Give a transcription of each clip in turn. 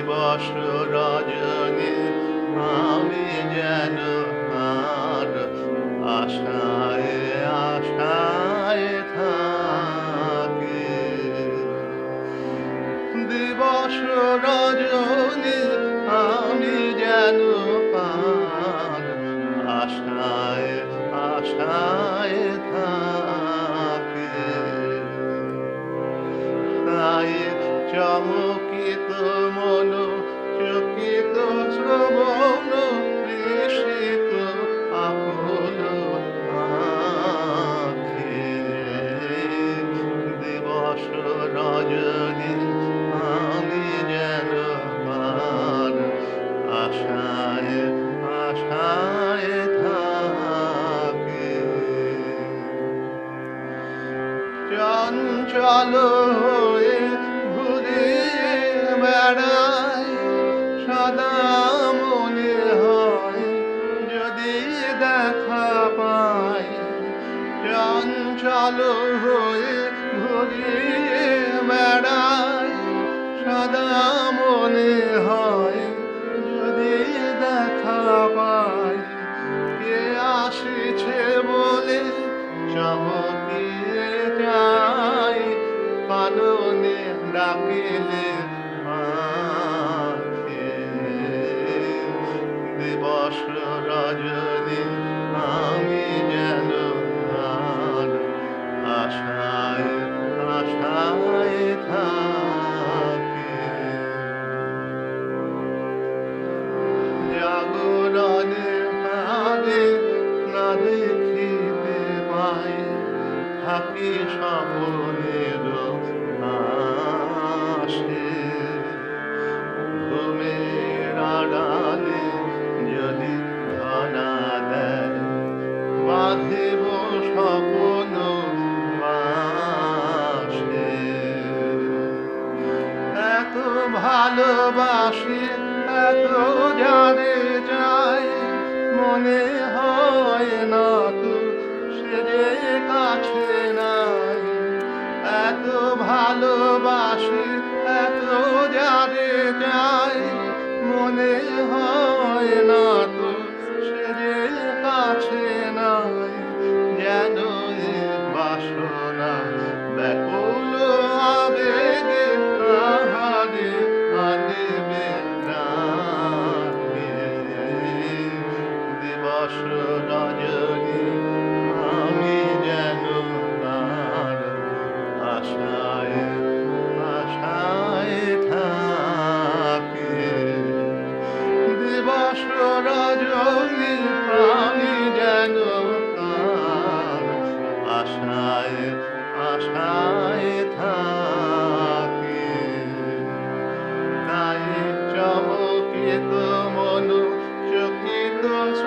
দিবস রজনী, আমি যেন আর আশায় আশায় থাকি। দিবস রজনী, আমি যেন আর আশায় আশায় থাকি। তাই চমকিত চঞ্চল হয়ে ঘুরে বেড়ায় সদা মনে হয় যদি দেখা পাই। চঞ্চল হয়ে ঘুরে বেড়ায় সদা মনে হয় যদি দেখা পাই। কে আসিছে বলে চমকিয়ে ডাকিলে আঁখে। দিবস রজনী আমি যেন আশায় আশায় থাকি ভালোবাসি এত জানে যায় মনে হয়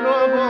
Nuevo